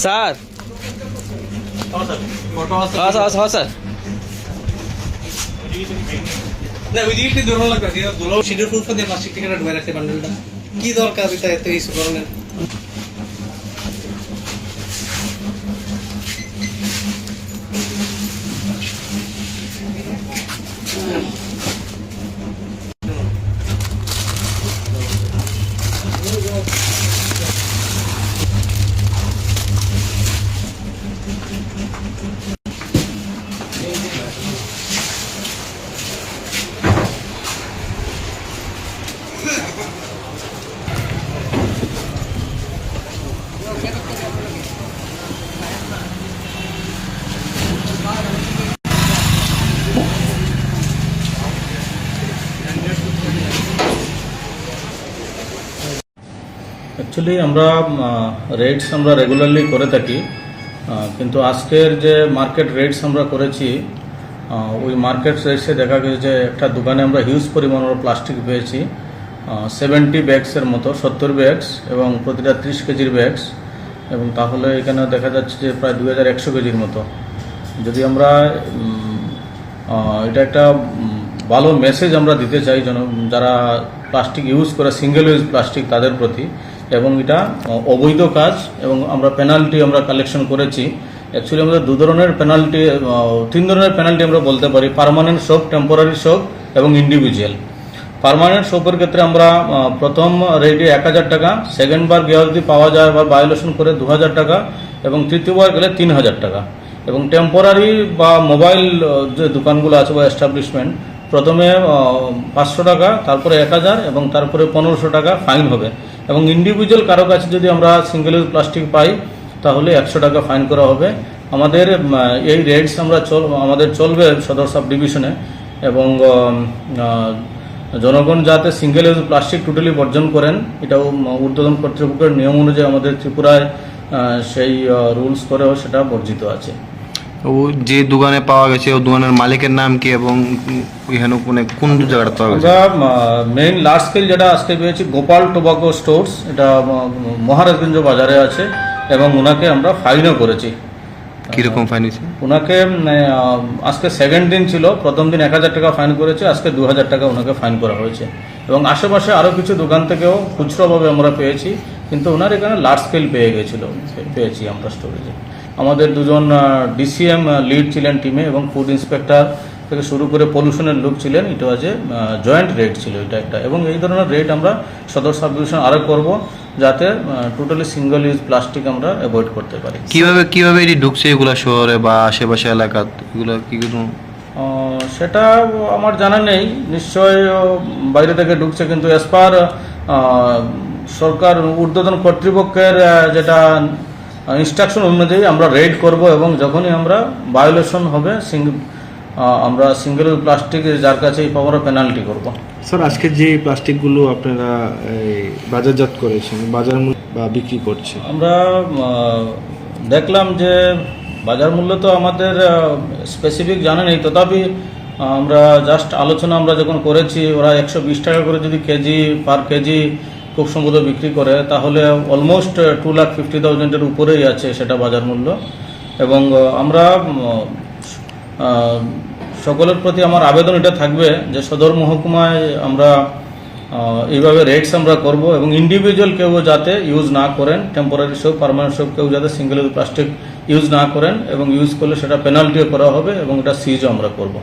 Sir. হ্যাঁ sir হ্যাঁ sir. না, ওই দিকে দূর লাগবে শিডিউল ফুল দিয়ে প্লাস্টিক টিকেট বান্ডেলটা কি দরকার এটা কিছু করলেন অ্যাকচুয়ালি আমরা রেটস আমরা রেগুলারলি করে থাকি কিন্তু আজকের যে মার্কেট রেটস আমরা করেছি ওই মার্কেট রেটসে দেখা গেছে যে একটা দোকানে আমরা হিউজ পরিমাণ প্লাস্টিক পেয়েছি সেভেন্টি ব্যাগসের মতো, সত্তর ব্যাগস এবং প্রতিটা ত্রিশ কেজির ব্যাগস এবং তাহলে এখানে দেখা যাচ্ছে যে প্রায় দুই হাজার একশো কেজির মতো। যদি আমরা এটা একটা ভালো মেসেজ আমরা দিতে চাই যেন যারা প্লাস্টিক ইউজ করে সিঙ্গেল ইউজ প্লাস্টিক তাদের প্রতি এবং এটা অবৈধ কাজ এবং আমরা পেনাল্টি আমরা কালেকশন করেছি। অ্যাকচুয়ালি আমাদের দু ধরনের পেনাল্টি তিন ধরনের পেনাল্টি আমরা বলতে পারি। পারমানেন্ট শোক টেম্পোরারি শোক এবং ইন্ডিভিজুয়াল পার্মানেন্ট শোপের ক্ষেত্রে আমরা প্রথম রেটে এক হাজার টাকা সেকেন্ড বার গিয়ে যদি পাওয়া যায় বা ভায়োলেশন করে দু হাজার টাকা এবং তৃতীয়বার গেলে তিন হাজার টাকা। এবং টেম্পোরারি বা মোবাইল যে দোকানগুলো আছে বা এস্টাবলিশমেন্ট প্রথমে পাঁচশো টাকা, তারপরে এক হাজার এবং তারপরে পনেরোশো টাকা ফাইন হবে। এবং ইন্ডিভিজুয়াল কারও কাছে যদি আমরা সিঙ্গেল ইউজ প্লাস্টিক পাই, তাহলে একশো টাকা ফাইন করা হবে। আমাদের এই রেটস আমরা চল, আমাদের চলবে সদর সাব ডিভিশনে এবং জনগণ যাতে সিঙ্গেল ইউজ প্লাস্টিক টোটালি বর্জন করেন, এটাও ঊর্ধ্বতন কর্তৃপক্ষের নিয়ম অনুযায়ী আমাদের ত্রিপুরায় সেই রুলস করেও সেটা বর্জিত আছে। ও যে দোকানে পাওয়া গেছে ও দোকানের মালিকের নাম কি এবং এখানে মানে কোন জায়গাটা পাওয়া গেছে? মেইন লার্জ স্কেল যেটা আজকে পেয়েছি গোপাল টোবাকো স্টোর্স এটা মহারাজগঞ্জ বাজারে আছে এবং ওনাকে আমরা ফাইনও করেছি। কীরকম ফাইন হয়েছে? ওনাকে আজকে সেকেন্ড দিন ছিল প্রথম দিন এক হাজার টাকা ফাইন করেছে আজকে দু হাজার টাকা ওনাকে ফাইন করা হয়েছে। এবং আশেপাশে আরও কিছু দোকান থেকেও খুচরোভাবে আমরা পেয়েছি কিন্তু ওনার এখানে লার্জ স্কেল পেয়ে গেছিল পেয়েছি আমরা স্টোরেজে আমাদের দুজন ডিসিএম লিড ছিলেন টিমে এবং ফুড ইন্সপেক্টর থেকে শুরু করে পলিউশনের লোক ছিলেন। এটা যে জয়েন্ট রেট ছিল এটা একটা। এবং এই ধরনের রেট আমরা সদর সাব ডিভিশন আরও করব যাতে টোটালি সিঙ্গল ইউজ প্লাস্টিক আমরা অ্যাভয়েড করতে পারি। কীভাবে কীভাবে এটি ঢুকছে এগুলো শহরে বা আশেপাশে এলাকা এগুলো কি কোনো সেটা আমার জানা নেই। নিশ্চয় বাইরে থেকে ঢুকছে কিন্তু অ্যাজ পার সরকার ঊর্ধ্বতন কর্তৃপক্ষের যেটা ইনস্ট্রাকশন অনুযায়ী আমরা রেড করব এবং যখনই আমরা ভায়োলেশন হবে আমরা সিঙ্গেল প্লাস্টিক যার কাছে আমরা পেনাল্টি করব। স্যার আজকে যে প্লাস্টিকগুলো আপনারা এই, বাজারজাত করেছেন বাজার মূল্য বা বিক্রি করছে আমরা দেখলাম যে বাজার মূল্য তো আমাদের স্পেসিফিক জানা নেই। তথাপি আমরা জাস্ট আলোচনা আমরা যখন করেছি ওরা একশো বিশ টাকা করে যদি কেজি পার কেজি খুব সম্ভবত বিক্রি করে, তাহলে অলমোস্ট টু লাখ ফিফটি থাউজেন্ডের উপরেই আছে সেটা বাজার মূল্য। এবং আমরা সকলের প্রতি আমার আবেদন এটা থাকবে যে সদর মহকুমায় আমরা এইভাবে রেটস আমরা করব এবং ইন্ডিভিজুয়াল কেউ যাতে ইউজ না করেন টেম্পোরারি শোক পারমানেন্ট শোক কেউ যাতে সিঙ্গেল প্লাস্টিক ইউজ না করেন এবং ইউজ করলে সেটা পেনাল্টিও করা হবে এবং এটা সিজও আমরা করব।